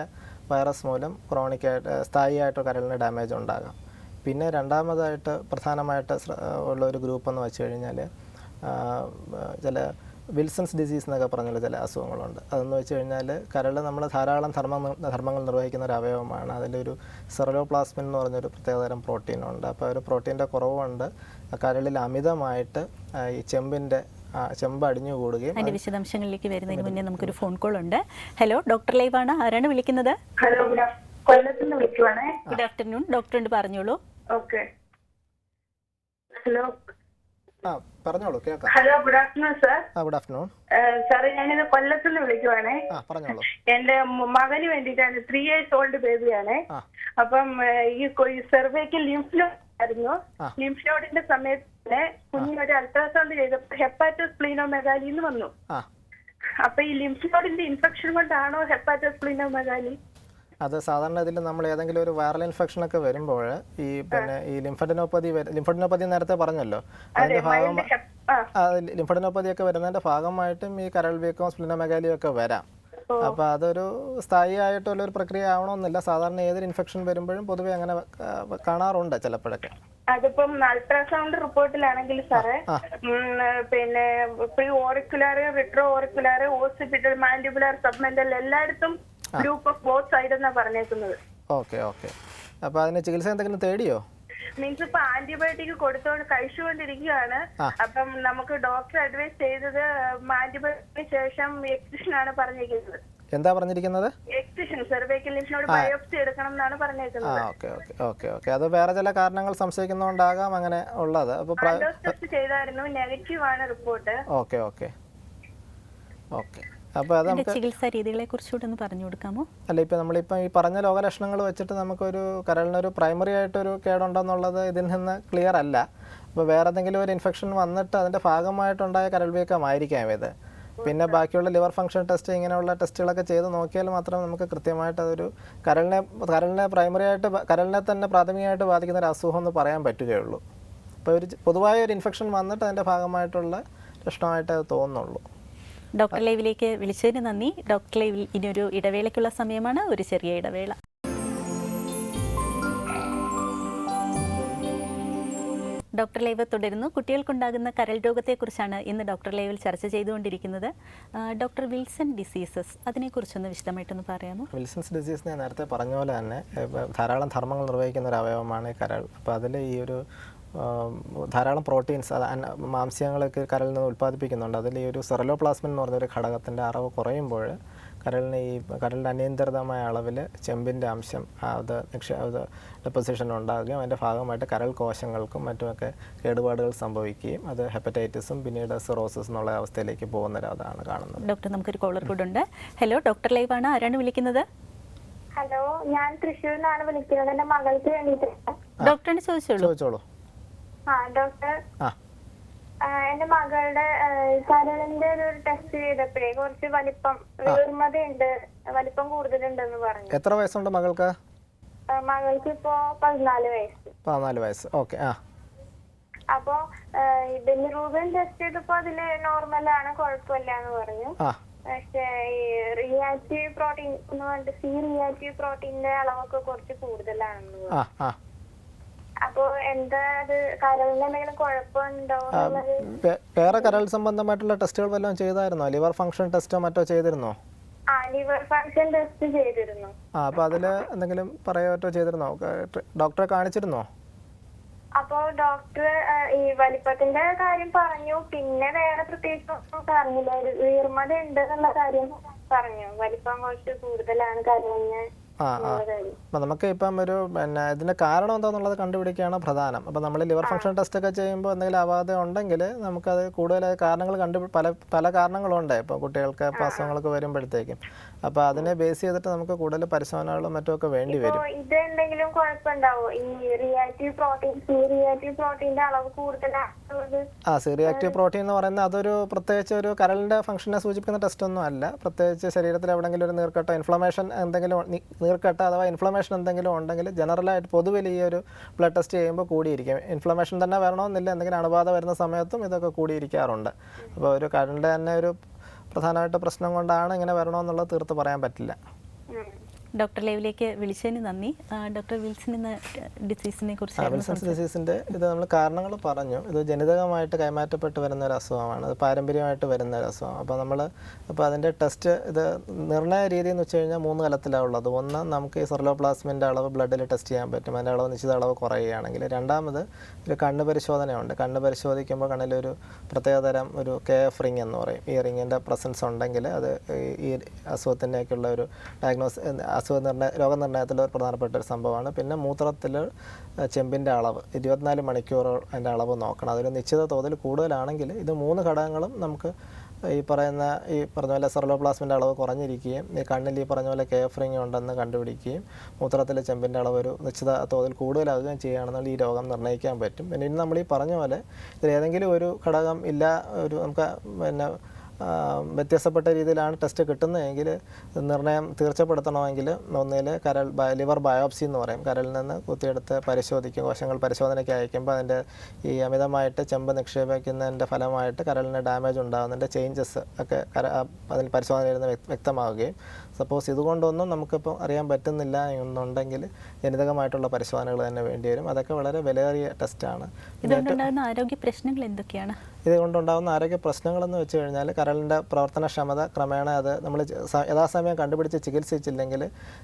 വൈറസ് മൂലം ക്രോണിക്കായിട്ട് സ്ഥായിയായിട്ട് കരളിന് ഡാമേജ് ഉണ്ടാകാം. പിന്നെ രണ്ടാമതായിട്ട് പ്രധാനമായിട്ട് ഉള്ള ഒരു ഗ്രൂപ്പ് എന്ന് വെച്ച് കഴിഞ്ഞാൽ ചില വിൽസൺസ് ഡിസീസ് എന്നൊക്കെ പറഞ്ഞുള്ള ചില അസുഖങ്ങളുണ്ട്. അതെന്ന് വെച്ച് കഴിഞ്ഞാൽ കരൾ നമ്മൾ ധാരാളം ധർമ്മ ധർമ്മങ്ങൾ നിർവഹിക്കുന്ന ഒരു അവയവമാണ്. അതിന്റെ ഒരു സെറലോപ്ലാസ്മിൻ എന്ന് പറഞ്ഞൊരു പ്രത്യേകതരം പ്രോട്ടീൻ ഉണ്ട്. അപ്പോൾ ഒരു പ്രോട്ടീന്റെ കുറവുണ്ട്. കരളിൽ അമിതമായിട്ട് ഈ ചെമ്പിന്റെ ആ, ചെമ്പ് അടിഞ്ഞു കൂടുകയും അതിന്റെ വിശദാംശങ്ങളിലേക്ക് വരുന്നതിന് മുന്നേ നമുക്കൊരു ഫോൺ കോൾ ഉണ്ട്. ഹലോ ഡോക്ടർ ലൈവാണ്. ആരാണ് വിളിക്കുന്നത്? ഹലോ ഗുഡ് വിളിക്കുവാണേ. ആഫ്റ്റർനൂൺ. ഡോക്ടർ പറഞ്ഞോളൂ. ഓക്കെ. ഹലോ പറഞ്ഞോളൂ കേൾക്കാം. Hello good afternoon sir. ആ ഗുഡ് ആഫ്റ്റർനൂൺ. സാറേ ഞാനിത് കൊല്ലത്തുനിന്ന് വിളിക്കുവാണേ. ആ പറഞ്ഞോളൂ. എന്റെ മകന് വേണ്ടിട്ടാണ് ത്രീ ഇയേഴ്സ് ഓൾഡ് ബേബിയാണേ. അപ്പം ഈ സർവേക്ക് ലിംഫ് നോഡ് ആയിരുന്നു ലിംഫ് നോഡിന്റെ സമയത്ത് തന്നെ കുഞ്ഞിനൊരു അൾട്രാസൗണ്ട് ചെയ്തപ്പോൾ ഹെപ്പാറ്റസ് പ്ലീനോമെഗാലി എന്ന് വന്നു. അപ്പൊ ഈ ലിംഫ് നോഡിന്റെ ഇൻഫെക്ഷൻ കൊണ്ടാണോ ഹെപ്പാറ്റസ് പ്ലീനോ പ്ലീനോമെഗാലി? അത് സാധാരണ ഇതിൽ നമ്മൾ ഏതെങ്കിലും ഒരു വൈറൽ ഇൻഫെക്ഷൻ ഒക്കെ വരുമ്പോൾ ഈ പിന്നെ ഈ ലിംഫഡിനോപ്പതി ലിംഫഡിനോപ്പതി നേരത്തെ പറഞ്ഞല്ലോ. അതിന്റെ ഭാഗം ലിംഫഡിനോപ്പതി ഒക്കെ വരുന്നതിന്റെ ഭാഗമായിട്ടും ഈ കരൾ വീക്കവും സ്പ്ലിനോമെഗാലിയും ഒക്കെ വരാം അപ്പൊ അതൊരു സ്ഥായി ആയിട്ടുള്ള ഒരു പ്രക്രിയ ആവണമെന്നില്ല സാധാരണ ഏതൊരു ഇൻഫെക്ഷൻ വരുമ്പോഴും പൊതുവെ അങ്ങനെ കാണാറുണ്ട് ചിലപ്പോഴൊക്കെ. അതിപ്പം അൾട്രാസൗണ്ട് റിപ്പോർട്ടിലാണെങ്കിൽ സാറേ പിന്നെ pre auricular retro auricular occipital mandibular submental എല്ലായിടത്തും ഗ്രൂപ്പ് ഓഫ് ബോത്ത് സൈഡ് എന്നാ പറഞ്ഞേക്കുന്നത്. Okay okay. അപ്പോൾ അതിന് ചികിത്സ എന്തെങ്കിലും തേടിയോ? മീൻസ് ഇപ്പൊ ആന്റിബയോട്ടിക് കൊടുത്തോണ്ട് കഴിച്ചുകൊണ്ടിരിക്കുകയാണ്. അപ്പം നമുക്ക് ഡോക്ടർ അഡ്വൈസ് ചെയ്തത് ആന്റിബയോട്ടിക്കിന് ശേഷം എക്സിഷൻ ആണ് പറഞ്ഞിരിക്കുന്നത്. എന്താ പറഞ്ഞിരിക്കുന്നത്? എക്സിഷൻ സെർവൈക്കൽ ലിംഫിനോട് ബയോപ്സി എടുക്കണം എന്നാണ് പറഞ്ഞേക്കുന്നത്. Okay okay okay okay. അത് വേറെ ചില കാരണങ്ങൾ സംശയിക്കുന്നതുകൊണ്ടാകാം അങ്ങനെ ഉള്ളത്. അപ്പോൾ പ്ര- ടെസ്റ്റ് ചെയ്തായിരുന്നു. നെഗറ്റീവ് ആണ് റിപ്പോർട്ട്. Okay okay. ഓക്കെ. അപ്പോൾ അത് നമുക്ക് ചികിത്സാ രീതികളെ കുറിച്ചുകൂടെ ഒന്ന് പറഞ്ഞു കൊടുക്കാമോ? അല്ല ഇപ്പോൾ നമ്മളിപ്പോൾ ഈ പറഞ്ഞ രോഗലക്ഷണങ്ങൾ വെച്ചിട്ട് നമുക്കൊരു കരളിനൊരു പ്രൈമറി ആയിട്ടൊരു കേടുണ്ടെന്നുള്ളത് ഇതിൽ നിന്ന് ക്ലിയർ അല്ല. അപ്പോൾ വേറെ എന്തെങ്കിലും ഒരു ഇൻഫെക്ഷൻ വന്നിട്ട് അതിന്റെ ഭാഗമായിട്ടുണ്ടായ കരൾ വീക്കമായിരിക്കാം ഇത്. പിന്നെ ബാക്കിയുള്ള ലിവർ ഫംഗ്ഷൻ ടെസ്റ്റ് ഇങ്ങനെയുള്ള ടെസ്റ്റുകളൊക്കെ ചെയ്ത് നോക്കിയാൽ മാത്രം നമുക്ക് കൃത്യമായിട്ട് അതൊരു കരളിനെ കരളിനെ പ്രൈമറി ആയിട്ട് കരളിനെ തന്നെ പ്രാഥമികമായിട്ട് ബാധിക്കുന്ന ഒരു അസുഖം എന്ന് പറയാൻ പറ്റുകയുള്ളൂ. അപ്പോൾ ഒരു പൊതുവായ ഒരു ഇൻഫെക്ഷൻ വന്നിട്ട് അതിന്റെ ഭാഗമായിട്ടുള്ള ലക്ഷണമായിട്ട് അത് തോന്നുന്നുള്ളൂ. ഡോക്ടർ ലൈവിലേക്ക് വിളിച്ചതിന് നന്ദി. ഡോക്ടർ ലൈവിൽ ഇനിയൊരു ഇടവേളയ്ക്കുള്ള സമയമാണ്. ഒരു ചെറിയ ഇടവേള. ഡോക്ടർ ലൈവ് തുടരുന്നു. കുട്ടികൾക്കുണ്ടാകുന്ന കരൾ രോഗത്തെക്കുറിച്ചാണ് ഇന്ന് ഡോക്ടർ ലൈവിൽ ചർച്ച ചെയ്തുകൊണ്ടിരിക്കുന്നത്. ഡോക്ടർ വിൽസൺ ഡിസീസസ് അതിനെക്കുറിച്ചൊന്ന് വിശദമായിട്ടൊന്ന് പറയാമോ? വിൽസൺസ് ഡിസീസ് ഞാൻ നേരത്തെ പറഞ്ഞ പോലെ തന്നെ ധാരാളം ധർമ്മങ്ങൾ നിർവഹിക്കുന്ന ഒരു അവയവമാണ് കരൾ. അപ്പോൾ അതിൽ ഈ ഒരു ധാരാളം പ്രോട്ടീൻസ് അത് മാംസ്യങ്ങളൊക്കെ കരളിൽ നിന്ന് ഉൽപ്പാദിപ്പിക്കുന്നുണ്ട്. അതിൽ ഈ ഒരു സെറലോപ്ലാസ്മിൻ എന്ന് പറഞ്ഞൊരു ഘടകത്തിന്റെ അളവ് കുറയുമ്പോൾ കരളിന് ഈ കരളിന്റെ അനിയന്ത്രിതമായ അളവിൽ ചെമ്പിന്റെ അംശം അത് നിക്ഷേ അത് ഡെപ്പോസിഷൻ ഉണ്ടാകുകയും അതിന്റെ ഭാഗമായിട്ട് കരൾ കോശങ്ങൾക്കും മറ്റുമൊക്കെ കേടുപാടുകൾ സംഭവിക്കുകയും അത് ഹെപ്പറ്റൈറ്റിസും പിന്നീട് സിറോസിസ് എന്നുള്ള അവസ്ഥയിലേക്ക് പോകുന്ന അതാണ് കാണുന്നത്. ഡോക്ടർ നമുക്കൊരു കോളർ കൂടെ ഉണ്ട്. ഹലോ ഡോക്ടർ ലൈവാണ്. ആരാണ് വിളിക്കുന്നത്? ഹലോ ഞാൻ തൃശ്ശൂരിൽ നിന്നാണ് വിളിക്കുന്നത്. എന്റെ മകൾക്ക് വേണ്ടിയിട്ട്. ഡോക്ടറിന് ചോദിച്ചോളൂ. ചോദിച്ചോളൂ. ഡോക്ടർ എന്റെ മകളുടെ കരളിന്റെ ഒരു ടെസ്റ്റ് ചെയ്തപ്പോഴേ കുറച്ച് വലിപ്പം വീർമതയുണ്ട് വലിപ്പം കൂടുതലുണ്ടെന്ന് പറഞ്ഞു. എത്ര വയസ്സുണ്ട് മകൾക്ക്? മകൾക്ക് ഇപ്പോ പതിനാല് വയസ്സ്. പതിനാല് വയസ്സ്. ഓക്കെ ആ. അപ്പോ ബിലിറൂബിൻ ടെസ്റ്റ് ചെയ്തപ്പോ അതിൽ നോർമലാണ് കുഴപ്പമില്ല എന്ന് പറഞ്ഞു. പക്ഷേ ഈ റിയാക്റ്റീവ് പ്രോട്ടീൻ എന്ന് പറഞ്ഞിട്ട് സി റിയാക്റ്റീവ് പ്രോട്ടീനിന്റെ അളവൊക്കെ കുറച്ച് കൂടുതലാണെന്ന് പറഞ്ഞു. വേറെ കരൾ സംബന്ധമായിട്ടുള്ള ടെസ്റ്റുകൾ വല്ലതും ചെയ്തായിരുന്നോ? ലിവർ ഫംഗ്ഷൻ ടെസ്റ്റോ മറ്റോ ചെയ്തിരുന്നോ? ആ അപ്പൊ അതിൽ എന്തെങ്കിലും പറയോ ചെയ്തിരുന്നോ? ഡോക്ടറെ കാണിച്ചിരുന്നോ? അപ്പോ ഡോക്ടർ ഈ വലിപ്പത്തിന്റെ കാര്യം പറഞ്ഞു. പിന്നെ വേറെ പ്രത്യേകിച്ച് ഒന്നും പറഞ്ഞില്ല. ഉയർമത വീർമത ഉണ്ട് എന്നുള്ള കാര്യം പറഞ്ഞു. വലിപ്പം കുറച്ച് കൂടുതലാണ് കരളിന്. ആ നമുക്ക് ഇപ്പം ഒരു പിന്നെ ഇതിന്റെ കാരണം എന്താണെന്നുള്ളത് കണ്ടുപിടിക്കുകയാണ് പ്രധാനം. അപ്പൊ നമ്മൾ ലിവർ ഫംഗ്ഷൻ ടെസ്റ്റ് ഒക്കെ ചെയ്യുമ്പോൾ എന്തെങ്കിലും അപാകത ഉണ്ടെങ്കിൽ നമുക്കത് കൂടുതലായ കാരണങ്ങൾ കണ്ടു പല പല കാരണങ്ങളുണ്ട്. ഇപ്പോൾ കുട്ടികൾക്ക് ഇപ്പോൾ അസുഖങ്ങളൊക്കെ വരുമ്പോഴത്തേക്കും. അപ്പോൾ അതിനെ ബേസ് ചെയ്തിട്ട് നമുക്ക് കൂടുതൽ പരിശോധനകളും മറ്റുമൊക്കെ വേണ്ടി വരും. ഇത് എന്തെങ്കിലും കുഴപ്പമുണ്ടാവോ? ഈ റിയാക്റ്റീവ് പ്രോട്ടീൻ സി റിയാക്റ്റീവ് പ്രോട്ടീന്റെ അളവ് ആ സി റിയാക്റ്റീവ് പ്രോട്ടീൻ എന്ന് പറയുന്നത് അതൊരു പ്രത്യേകിച്ച് ഒരു കരളിന്റെ ഫംഗ്ഷനെ സൂചിപ്പിക്കുന്ന ടെസ്റ്റ് ഒന്നും അല്ല. പ്രത്യേകിച്ച് ശരീരത്തിൽ എവിടെങ്കിലും ഒരു നീർക്കെട്ട ഇൻഫ്ലമേഷൻ എന്തെങ്കിലും നീർക്കെട്ട അഥവാ ഇൻഫ്ലമേഷൻ എന്തെങ്കിലും ഉണ്ടെങ്കിൽ ജനറലായിട്ട് പൊതുവിൽ ഈ ഒരു ബ്ലഡ് ടെസ്റ്റ് ചെയ്യുമ്പോൾ കൂടിയിരിക്കും. ഇൻഫ്ലമേഷൻ തന്നെ വരണമെന്നില്ല. എന്തെങ്കിലും അണുബാധ വരുന്ന സമയത്തും ഇതൊക്കെ കൂടിയിരിക്കാറുണ്ട്. അപ്പോൾ ഒരു കരളിന്റെ തന്നെ ഒരു പ്രധാനമായിട്ട് പ്രശ്നം കൊണ്ടാണ് ഇങ്ങനെ വരണമെന്നുള്ളത് തീർത്ത് പറയാൻ പറ്റില്ല. ഡോക്ടർ ലൈവിലേക്ക് വിളിച്ചതിന് നന്ദി. ഡോക്ടർ വിൽസൺ എന്ന ഡിസീസിനെ കുറിച്ച് വിൽസൺസ് ഡിസീസിന്റെ ഇത് നമ്മൾ കാരണങ്ങൾ പറഞ്ഞു. ഇത് ജനിതകമായിട്ട് കൈമാറ്റപ്പെട്ട് വരുന്ന ഒരു അസുഖമാണ്. അത് പാരമ്പര്യമായിട്ട് വരുന്ന ഒരു അസുഖം അപ്പോൾ നമ്മൾ അപ്പോൾ അതിന്റെ ടെസ്റ്റ് ഇത് നിർണയ രീതി എന്ന് വെച്ച് കഴിഞ്ഞാൽ മൂന്ന് തലത്തിലാണ് ഉള്ളത്. ഒന്ന് നമുക്ക് ഈ സെർലോപ്ലാസ്മിന്റെ അളവ് ബ്ലഡിൽ ടെസ്റ്റ് ചെയ്യാൻ പറ്റും. അതിന്റെ അളവ് നിശ്ചിത അളവ് കുറയുകയാണെങ്കിൽ. രണ്ടാമത് ഒരു കണ്ണ് പരിശോധനയുണ്ട്. കണ്ണ് പരിശോധിക്കുമ്പോൾ കണ്ണിലൊരു പ്രത്യേകതരം ഒരു കെ എഫ് റിങ് എന്ന് പറയും. ഈ റിങ്ങിന്റെ പ്രസൻസ് ഉണ്ടെങ്കിൽ അത് ഈ- ഈ അസുഖത്തിന്റെയൊക്കെയുള്ള ഒരു ഡയഗ്നോസ് അസുഖ നിർണയ രോഗനിർണയത്തിൽ ഒരു പ്രധാനപ്പെട്ട ഒരു സംഭവമാണ്. പിന്നെ മൂത്രത്തിൽ ചെമ്പിന്റെ അളവ് ഇരുപത്തിനാല് മണിക്കൂർ അതിന്റെ അളവ് നോക്കണം. അതൊരു നിശ്ചിത തോതിൽ കൂടുതലാണെങ്കിൽ ഇത് മൂന്ന് ഘടകങ്ങളും നമുക്ക് ഈ പറയുന്ന ഈ പറഞ്ഞ പോലെ സെർലോപ്ലാസ്മിന്റെ അളവ് കുറഞ്ഞിരിക്കുകയും ഈ കണ്ണിൽ ഈ പറഞ്ഞ പോലെ കേഫറിങ് ഉണ്ടെന്ന് കണ്ടുപിടിക്കുകയും മൂത്രത്തിലെ ചെമ്പിന്റെ അളവ് ഒരു നിശ്ചിത തോതിൽ കൂടുതലാകുകയും ചെയ്യുകയാണെന്നുള്ള ഈ രോഗം നിർണയിക്കാൻ പറ്റും. പിന്നെ ഇനി നമ്മൾ ഈ പറഞ്ഞ പോലെ ഇതിൽ ഏതെങ്കിലും ഒരു ഘടകം ഇല്ല ഒരു നമുക്ക് പിന്നെ വ്യത്യസ്തപ്പെട്ട രീതിയിലാണ് ടെസ്റ്റ് കിട്ടുന്നതെങ്കിൽ നിർണയം തീർച്ചപ്പെടുത്തണമെങ്കിൽ ഒന്നിൽ കരൾ ലിവർ ബയോപ്സി എന്ന് പറയും. കരളിൽ നിന്ന് കുത്തിയെടുത്ത് പരിശോധിക്കും. കോശങ്ങൾ പരിശോധനയ്ക്ക് അയക്കുമ്പോൾ അതിന്റെ ഈ അമിതമായിട്ട് ചെമ്പ് നിക്ഷേപിക്കുന്നതിന്റെ ഫലമായിട്ട് കരളിന് ഡാമേജ് ഉണ്ടാകുന്നതിന്റെ ചേഞ്ചസ് ഒക്കെ അതിൽ പരിശോധനയിൽ നിന്ന് വ്യക്തമാവുകയും സപ്പോസ് ഇതുകൊണ്ടൊന്നും നമുക്കിപ്പോൾ അറിയാൻ പറ്റുന്നില്ല എന്നുണ്ടെങ്കിൽ ജനിതകമായിട്ടുള്ള പരിശോധനകൾ തന്നെ വേണ്ടി വരും. അതൊക്കെ വളരെ വിലയേറിയ ടെസ്റ്റാണ് ഇതുകൊണ്ടുണ്ടാകുന്ന ആരോഗ്യ പ്രശ്നങ്ങൾ എന്തൊക്കെയാണ്? ഇതുകൊണ്ടുണ്ടാകുന്ന ആരോഗ്യ പ്രശ്നങ്ങളെന്ന് വെച്ച് കഴിഞ്ഞാൽ കരളിന്റെ പ്രവർത്തനക്ഷമത ക്രമേണ അത് നമ്മൾ യഥാസമയം കണ്ടുപിടിച്ച് ചികിത്സിച്ചില്ലെങ്കിൽ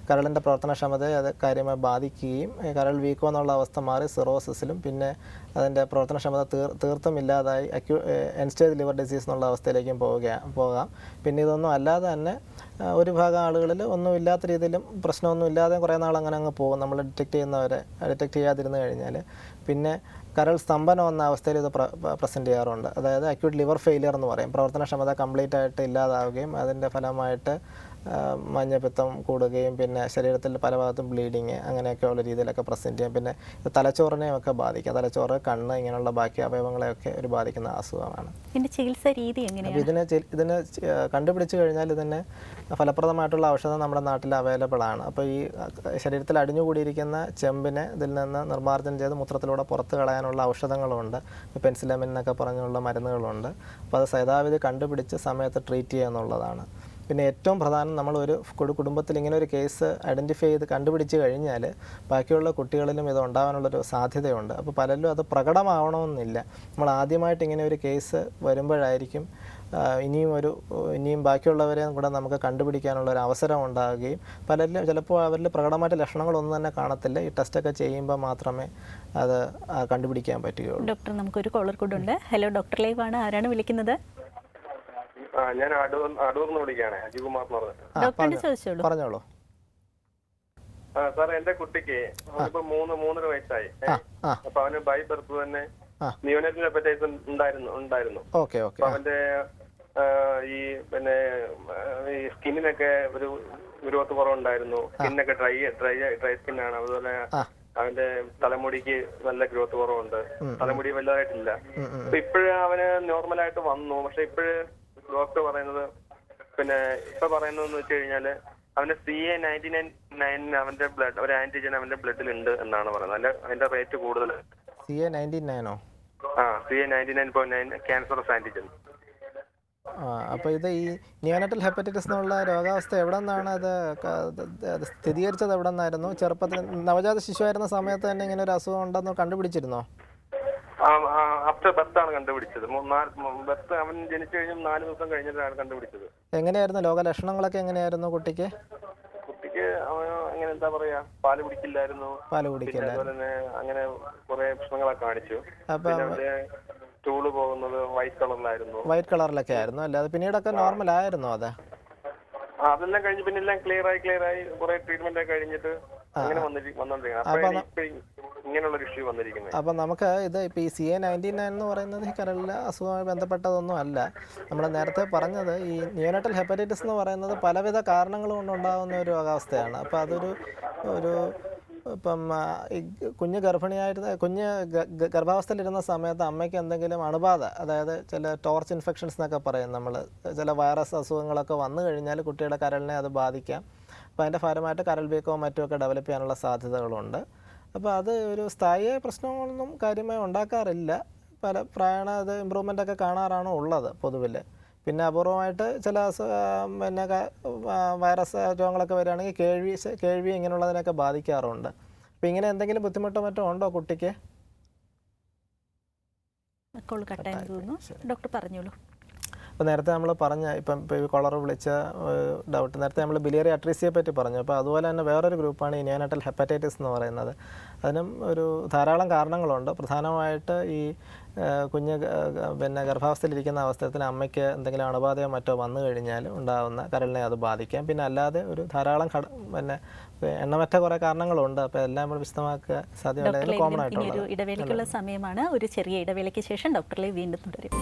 കരളിന്റെ പ്രവർത്തനക്ഷമതയെ അത് കാര്യമായി ബാധിക്കുകയും കരൾ വീക്കോ എന്നുള്ള അവസ്ഥ മാറി സിറോസിസിലും പിന്നെ അതിന്റെ പ്രവർത്തനക്ഷമത തീർ തീർത്തും ഇല്ലാതായി acute end stage liver disease എന്നുള്ള അവസ്ഥയിലേക്കും പോവുക പോകാം. പിന്നെ ഇതൊന്നും അല്ലാതെ തന്നെ ഒരു ഭാഗം ആളുകളിൽ ഒന്നും ഇല്ലാത്ത രീതിയിലും പ്രശ്നമൊന്നും ഇല്ലാതെ കുറേ നാൾ അങ്ങനെ അങ്ങ് പോകും. നമ്മൾ ഡിറ്റക്ട് ചെയ്യുന്നവരെ ഡിറ്റക്ട് ചെയ്യാതിരുന്നു കഴിഞ്ഞാൽ. പിന്നെ കരൾ സ്തംഭനം എന്ന അവസ്ഥയിൽ ഇത് പ്രസന്റ് ചെയ്യാറുണ്ട്. അതായത് അക്യൂട്ട് ലിവർ ഫെയിലിയർ എന്ന് പറയും. പ്രവർത്തനക്ഷമത കംപ്ലീറ്റ് ആയിട്ട് ഇല്ലാതാവുകയും അതിന്റെ ഫലമായിട്ട് മഞ്ഞപ്പിത്തം കൂടുകയും പിന്നെ ശരീരത്തിൽ പല ഭാഗത്തും ബ്ലീഡിങ് അങ്ങനെയൊക്കെയുള്ള രീതിയിലൊക്കെ പ്രസന്റ് ചെയ്യാം. പിന്നെ തലച്ചോറിനെയും ഒക്കെ ബാധിക്കുക തലച്ചോറ് കണ്ണ് ഇങ്ങനെയുള്ള ബാക്കി അവയവങ്ങളെയൊക്കെ ഒരു ബാധിക്കുന്ന അസുഖമാണ്. ഇതിന്റെ ചികിത്സാ രീതി എങ്ങനെയാണ്? ഇതിനെ ഇതിനെ കണ്ടുപിടിച്ച് കഴിഞ്ഞാൽ ഇതിന് ഫലപ്രദമായിട്ടുള്ള ഔഷധം നമ്മുടെ നാട്ടിൽ അവൈലബിൾ ആണ്. അപ്പോൾ ഈ ശരീരത്തിൽ അടിഞ്ഞുകൂടിയിരിക്കുന്ന ചെമ്പിനെ ഇതിൽ നിന്ന് നിർമ്മാർജനം ചെയ്ത് മൂത്രത്തിലൂടെ പുറത്ത് കളയാനുള്ള ഔഷധങ്ങളുണ്ട്. പെൻസിലമിൻ എന്നൊക്കെ പറഞ്ഞുള്ള മരുന്നുകളുണ്ട്. അപ്പോൾ അത് സൈതാവിധി കണ്ടുപിടിച്ച് സമയത്ത് ട്രീറ്റ് ചെയ്യുക എന്നുള്ളതാണ്. പിന്നെ ഏറ്റവും പ്രധാനം കുടു- കുടുംബത്തിൽ ഇങ്ങനെ ഒരു കേസ് ഐഡന്റിഫൈ ചെയ്ത് കണ്ടുപിടിച്ച് കഴിഞ്ഞാൽ ബാക്കിയുള്ള കുട്ടികളിലും ഇത് ഉണ്ടാകാനുള്ളൊരു സാധ്യതയുണ്ട്. അപ്പോൾ പലരും അത് പ്രകടമാവണമെന്നില്ല. നമ്മൾ ആദ്യമായിട്ട് ഇങ്ങനെ ഒരു കേസ് വരുമ്പോഴായിരിക്കും ഇനിയും ഒരു ഇനിയും ബാക്കിയുള്ളവരെയും കൂടെ നമുക്ക് കണ്ടുപിടിക്കാനുള്ള ഒരു അവസരം ഉണ്ടാകുകയും പലരിലും ചിലപ്പോൾ അവരിൽ പ്രകടമായിട്ട് ലക്ഷണങ്ങളൊന്നും തന്നെ കാണത്തില്ല. ഈ ടെസ്റ്റൊക്കെ ചെയ്യുമ്പോൾ മാത്രമേ അത് കണ്ടുപിടിക്കാൻ പറ്റുകയുള്ളൂ. ഡോക്ടർ നമുക്കൊരു കോളർ കൂടെ ഉണ്ട്. ഹലോ ഡോക്ടർ ലൈവാണ്. ആരാണ് വിളിക്കുന്നത്? ആ ഞാൻ അടൂർ അടൂർന്ന് വിളിക്കുകയാണ് അജികുമാർ എന്ന് പറഞ്ഞത് ആ, ഡോക്ടറോട് പറഞ്ഞോ. ചോദിച്ചോളൂ. പറഞ്ഞോളൂ. ആ സാർ എന്റെ കുട്ടിക്ക് ഇപ്പൊ മൂന്ന് മൂന്നര വയസ്സായി. ഏ? ആ ആ. അപ്പൊ അവന് ബൈ ബർത്ത് തന്നെ ആ. നിയോനറ്റിൽ ഹെപ്പറ്റൈറ്റിസ് ഉണ്ടായിരുന്നു ഉണ്ടായിരുന്നു. Okay okay. അപ്പൊ അവന്റെ ആ, ഈ പിന്നെ ആ, ഈ സ്കിന്നിനൊക്കെ ഒരു ഗ്രോത്ത് കുറവുണ്ടായിരുന്നു. സ്കിന്നൊക്കെ ഡ്രൈ ഡ്രൈ ഡ്രൈ സ്കിന്നാണ്. അതുപോലെ ആ. അവന്റെ തലമുടിക്ക് നല്ല ഗ്രോത്ത് കുറവുണ്ട്. തലമുടി വലുതായിട്ടില്ല. അപ്പൊ ഇപ്പോഴ് അവന് നോർമലായിട്ട് വന്നു. പക്ഷെ ഇപ്പോഴ് ഡോക്ടർ പറയുന്നത് പിന്നെ ഇപ്പൊ പറയുന്നതെന്ന് വെച്ച് കഴിഞ്ഞാൽ അവന്റെ C A ninety nine nine അവന്റെ ബ്ലഡ് ഒരു ആന്റിജൻ അവന്റെ ബ്ലഡിൽ ഉണ്ട് എന്നാണ് പറയുന്നത്. അതിന്റെ അതിന്റെ റേറ്റ് കൂടുതൽ സി എ നയന്റി നയനോ ആ C A ninety nine point nine cancerous antigen ആ അപ്പോൾ ഇത് ഈ നിയോനറ്റൽ ഹെപ്പറ്റൈറ്റിസ് എന്നുള്ള രോഗാവസ്ഥ എവിടെ നിന്നാണ് അത് സ്ഥിരീകരിച്ചത് എവിടെ നിന്നായിരുന്നു ചെറുപ്പത്തിൽ നവജാത ശിശുവായിരുന്ന സമയത്ത് തന്നെ ഇങ്ങനെ ഒരു അസുഖം ഉണ്ടെന്ന് കണ്ടുപിടിച്ചിരുന്നോ? ആഫ്റ്റർ ബർത്ത് ആണ് കണ്ടുപിടിച്ചത്. ബർത്ത് അവൻ ജനിച്ചു കഴിഞ്ഞ നാല് ദിവസം കഴിഞ്ഞിട്ടാണ് കണ്ടുപിടിച്ചത്. എങ്ങനെയായിരുന്നു ലോക ലക്ഷണങ്ങളൊക്കെ എങ്ങനെയായിരുന്നു കുട്ടിക്ക്? കുട്ടിക്ക് അങ്ങനെ എന്താ പറയാ പാൽ കുടിക്കില്ലായിരുന്നു. പാൽ കുടിക്കില്ല അതുപോലെ തന്നെ അങ്ങനെ കുറെ പ്രശ്നങ്ങളൊക്കെ കാണിച്ചു. അപ്പൊ അവന്റെ സ്റ്റൂൾ പോകുന്നത് വൈറ്റ് കളറിലായിരുന്നു വൈറ്റ് കളറിലൊക്കെ ആയിരുന്നു അല്ലാതെ പിന്നീടൊക്കെ നോർമൽ ആയിരുന്നു അത്? അതെല്ലാം കഴിഞ്ഞ് പിന്നെല്ലാം ക്ലിയർ ആയി ക്ലിയർ ആയി. കുറെ ട്രീറ്റ്മെന്റ് ഒക്കെ കഴിഞ്ഞിട്ട് അങ്ങനെ വന്നിരി വന്നോണ്ടിരിക്കുന്നത് അപ്പോഴാണ് ഇങ്ങനെയുള്ള ഒരു ഇഷ്യൂ വന്നിരിക്കുന്നത്. അപ്പം നമുക്ക് ഇത് ഇപ്പോൾ ഈ സി എ നയന്റി നയൻ എന്ന് പറയുന്നത് ഈ കരളിലെ അസുഖവുമായി ബന്ധപ്പെട്ടതൊന്നും അല്ല. നമ്മൾ നേരത്തെ പറഞ്ഞത് ഈ ന്യൂനറ്റൽ ഹെപ്പറ്റൈറ്റിസ് എന്ന് പറയുന്നത് പലവിധ കാരണങ്ങൾ കൊണ്ടുണ്ടാകുന്ന ഒരു രോഗാവസ്ഥയാണ് അപ്പോൾ അതൊരു ഒരു ഇപ്പം ഈ കുഞ്ഞ് ഗർഭിണിയായിരുന്ന കുഞ്ഞ് ഗർഭാവസ്ഥയിലിരുന്ന സമയത്ത് അമ്മയ്ക്ക് എന്തെങ്കിലും അണുബാധ അതായത് ചില ടോർച്ച് ഇൻഫെക്ഷൻസ് എന്നൊക്കെ പറയും നമ്മൾ ചില വൈറസ് അസുഖങ്ങളൊക്കെ വന്നു കഴിഞ്ഞാൽ കുട്ടിയുടെ കരളിനെ അത് ബാധിക്കാം. അപ്പോൾ അതിന്റെ ഫലമായിട്ട് കരൾ വീക്കവും മറ്റുമൊക്കെ ഡെവലപ്പ് ചെയ്യാനുള്ള സാധ്യതകളുണ്ട്. അപ്പോൾ അത് ഒരു സ്ഥായിയായ പ്രശ്നങ്ങളൊന്നും കാര്യമായി ഉണ്ടാക്കാറില്ല. പല പ്രായണ അത് ഇമ്പ്രൂവ്മെന്റ് ഒക്കെ കാണാറാണ് ഉള്ളത് പൊതുവിൽ. പിന്നെ അപൂർവമായിട്ട് ചില പിന്നെ വൈറസ് രോഗങ്ങളൊക്കെ വരികയാണെങ്കിൽ കേൾവി കേൾവി ഇങ്ങനെയുള്ളതിനൊക്കെ ബാധിക്കാറുണ്ട്. അപ്പോൾ ഇങ്ങനെ എന്തെങ്കിലും ബുദ്ധിമുട്ടോ മറ്റോ ഉണ്ടോ കുട്ടിക്ക്? കോൾ തോന്നുന്നു ഡോക്ടർ പറഞ്ഞോളൂ. അപ്പോൾ നേരത്തെ നമ്മൾ പറഞ്ഞ ഇപ്പം ഇപ്പോൾ ഈ കോളർ വിളിച്ച ഡൗട്ട് നേരത്തെ നമ്മൾ ബിലിയറി അട്രീസിയെ പറ്റി പറഞ്ഞു. അപ്പോൾ അതുപോലെ തന്നെ വേറൊരു ഗ്രൂപ്പാണ് ഈ നിയോനറ്റൽ ഹെപ്പറ്റൈറ്റിസ് എന്ന് പറയുന്നത്. അതിനും ഒരു ധാരാളം കാരണങ്ങളുണ്ട്. പ്രധാനമായിട്ട് ഈ കുഞ്ഞ് പിന്നെ ഗർഭാവസ്ഥയിലിരിക്കുന്ന അവസരത്തിൽ അമ്മയ്ക്ക് എന്തെങ്കിലും അണുബാധയോ മറ്റോ വന്നു കഴിഞ്ഞാൽ ഉണ്ടാകുന്ന കരളിനെ അത് ബാധിക്കാം. പിന്നെ അല്ലാതെ ഒരു ധാരാളം ഘട പിന്നെ എണ്ണമറ്റ കുറേ കാരണങ്ങളുണ്ട്. അപ്പോൾ എല്ലാം നമ്മൾ വിശദമാക്കുക സാധ്യമല്ല ഡോക്ടർ കോമൺ ആയിട്ടുള്ള ഇടവേളയ്ക്കുള്ള സമയമാണ്. ഒരു ചെറിയ ഇടവേളയ്ക്ക് ശേഷം ഡോക്ടറിലെ വീണ്ടും തുടരും.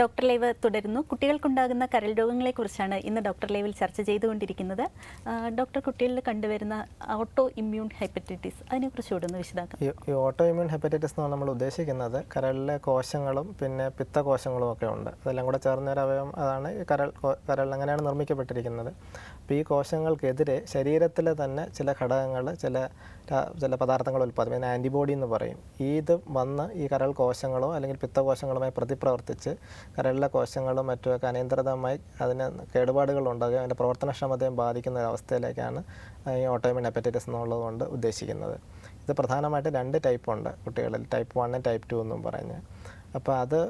ഡോക്ടർ ലൈവ് തുടരുന്നു. കുട്ടികൾക്കുണ്ടാകുന്ന കരൾ രോഗങ്ങളെക്കുറിച്ചാണ് ഇന്ന് ഡോക്ടർ ലൈവിൽ ചർച്ച ചെയ്തുകൊണ്ടിരിക്കുന്നത്. ഡോക്ടർ കുട്ടികളിൽ കണ്ടുവരുന്ന ഓട്ടോ ഇമ്മ്യൂൺ ഹെപ്പറ്റൈറ്റിസ് അതിനെക്കുറിച്ച് കൂടെ ഒന്ന് വിശദാക്കാം. ഈ ഓട്ടോ ഇമ്മ്യൂൺ ഹെപ്പറ്റൈറ്റിസ് എന്ന് നമ്മൾ ഉദ്ദേശിക്കുന്നത്. കരളിലെ കോശങ്ങളും പിന്നെ പിത്തകോശങ്ങളും ഒക്കെ ഉണ്ട്. അതെല്ലാം കൂടെ ചേർന്ന ഒരു അവയവം അതാണ് കരൾ കരൾ അങ്ങനെയാണ് നിർമ്മിക്കപ്പെട്ടിരിക്കുന്നത്. അപ്പോൾ ഈ കോശങ്ങൾക്കെതിരെ ശരീരത്തിൽ തന്നെ ചില ഘടകങ്ങൾ ചില ചില പദാർത്ഥങ്ങൾ ഉൽപ്പാദിപ്പിക്കുന്ന ആന്റിബോഡി എന്ന് പറയും. ഇത് വന്ന് ഈ കരൾ കോശങ്ങളോ അല്ലെങ്കിൽ പിത്തകോശങ്ങളുമായി പ്രതിപ്രവർത്തിച്ച് കരളിലെ കോശങ്ങളും മറ്റുമൊക്കെ അനിയന്ത്രിതമായി അതിന് കേടുപാടുകൾ ഉണ്ടാകുകയും അതിന്റെ പ്രവർത്തനക്ഷമതയും ബാധിക്കുന്ന ഒരു അവസ്ഥയിലേക്കാണ് ഈ ഓട്ടോമിൻ ഹെപ്പറ്റൈറ്റിസ് എന്നുള്ളതുകൊണ്ട് ഉദ്ദേശിക്കുന്നത്. ഇത് പ്രധാനമായിട്ട് രണ്ട് ടൈപ്പ് ഉണ്ട് കുട്ടികളിൽ. ടൈപ്പ് വണ്ണും ടൈപ്പ് ടു എന്നും പറഞ്ഞ്. അപ്പോൾ അത്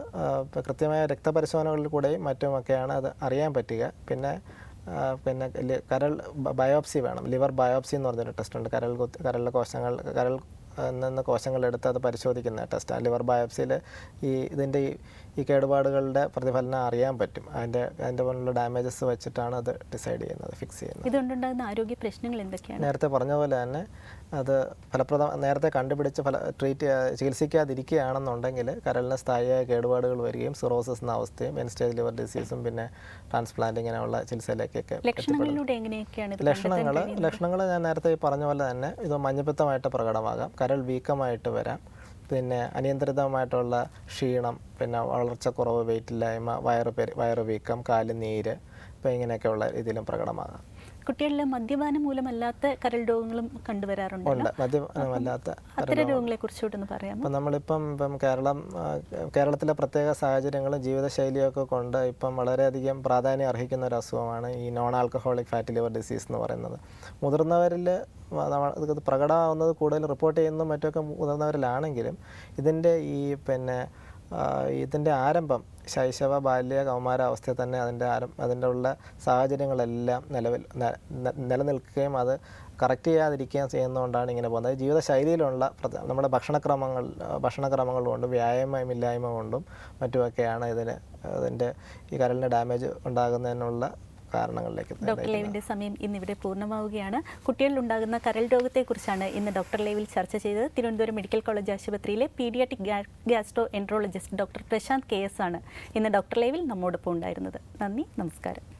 കൃത്യമായ രക്തപരിശോധനകളിൽ കൂടെയും മറ്റുമൊക്കെയാണ് അത് അറിയാൻ പറ്റുക. പിന്നെ പിന്നെ കരൾ ബയോപ്സി വേണം. ലിവർ ബയോപ്സി എന്ന് പറഞ്ഞൊരു ടെസ്റ്റ് ഉണ്ട്. കരൾ കരളിലെ കോശങ്ങൾ കരൾ നിന്ന് കോശങ്ങൾ എടുത്ത് അത് പരിശോധിക്കുന്ന ടെസ്റ്റാണ് ലിവർ ബയോപ്സിയിൽ ഈ ഇതിന്റെ ഈ ഈ കേടുപാടുകളുടെ പ്രതിഫലനം അറിയാൻ പറ്റും. അതിന്റെ അതിന്റെ പോലുള്ള ഡാമേജസ് വെച്ചിട്ടാണ് അത് ഡിസൈഡ് ചെയ്യുന്നത് ഫിക്സ് ചെയ്യുന്നത്. ഇതുകൊണ്ടുണ്ടാകുന്ന ആരോഗ്യ പ്രശ്നങ്ങൾ എന്തൊക്കെയാണ്? നേരത്തെ പറഞ്ഞ പോലെ തന്നെ അത് ഫലപ്രദം നേരത്തെ കണ്ടുപിടിച്ച് ഫല ട്രീറ്റ് ചികിത്സിക്കാതിരിക്കുകയാണെന്നുണ്ടെങ്കിൽ കരളിന് സ്ഥായിയായ കേടുപാടുകൾ വരികയും സിറോസിസ് എന്ന അവസ്ഥയും എൻ സ്റ്റേജ് ലിവർ ഡിസീസും പിന്നെ ട്രാൻസ്പ്ലാന്റ് ഇങ്ങനെയുള്ള ചികിത്സയിലേക്കൊക്കെ ലക്ഷണങ്ങൾ ലക്ഷണങ്ങൾ ഞാൻ നേരത്തെ പറഞ്ഞ പോലെ തന്നെ ഇത് മഞ്ഞപ്പിത്തമായിട്ട് പ്രകടമാകാം. കരൾ വീക്കമായിട്ട് വരാം. പിന്നെ അനിയന്ത്രിതമായിട്ടുള്ള ക്ഷീണം പിന്നെ വളർച്ചക്കുറവ് വെയിറ്റില്ലായ്മ വയറ് പെരു വയറ് വീക്കം കാൽ നീര് ഇപ്പം ഇങ്ങനെയൊക്കെയുള്ള ഇതിലും പ്രകടമാകാം. കുട്ടികളിൽ മദ്യപാനം മൂലമല്ലാത്ത കരൾ രോഗങ്ങളും കണ്ടുവരാറുണ്ട് ഉണ്ട്. മദ്യമല്ലാത്ത അത്തരം രോഗങ്ങളെ കുറിച്ചോട്ടൊന്ന് പറയാമോ? അപ്പം നമ്മളിപ്പം ഇപ്പം കേരളം കേരളത്തിലെ പ്രത്യേക സാഹചര്യങ്ങളും ജീവിതശൈലിയൊക്കെ കൊണ്ട് ഇപ്പം വളരെയധികം പ്രാധാന്യം അർഹിക്കുന്ന ഒരു അസുഖമാണ് ഈ non alcoholic fatty liver disease എന്ന് പറയുന്നത്. മുതിർന്നവരിൽ പ്രകടമാവുന്നത് കൂടുതൽ റിപ്പോർട്ട് ചെയ്യുന്നതും മറ്റൊക്കെ മുതിർന്നവരിലാണെങ്കിലും ഇതിന്റെ ഈ പിന്നെ ഇതിന്റെ ആരംഭം ശൈശവ ബാല്യ കൗമാര അവസ്ഥയിൽ തന്നെ അതിന്റെ ആരം അതിന്റെ ഉള്ള സാഹചര്യങ്ങളെല്ലാം നിലവിൽ നിലനിൽക്കുകയും അത് കറക്റ്റ് ചെയ്യാതിരിക്കുകയും ചെയ്യുന്നതുകൊണ്ടാണ് ഇങ്ങനെ പോകുന്നത്. ജീവിതശൈലിയിലുള്ള നമ്മുടെ ഭക്ഷണക്രമങ്ങൾ ഭക്ഷണക്രമങ്ങൾ കൊണ്ടും വ്യായാമമില്ലായ്മ കൊണ്ടും മറ്റുമൊക്കെയാണ് ഇതിന് അതിന്റെ ഈ കരളിന് ഡാമേജ് ഉണ്ടാകുന്നതിനുള്ള കാരണങ്ങളിലേക്ക് ഡോക്ടർ ലേവിന്റെ സമയം ഇന്നിവിടെ പൂർണമാവുകയാണ്. കുട്ടികളിൽ ഉണ്ടാകുന്ന കരൾ രോഗത്തെക്കുറിച്ചാണ് ഇന്ന് ഡോക്ടർ ലേവിൽ ചർച്ച ചെയ്തത്. തിരുവനന്തപുരം മെഡിക്കൽ കോളേജ് ആശുപത്രിയിലെ paediatric gastroenterologist doctor Prashanth K S ആണ് ഇന്ന് ഡോക്ടർ ലേവിൽ നമ്മോടൊപ്പം ഉണ്ടായിരുന്നത്. നന്ദി നമസ്കാരം.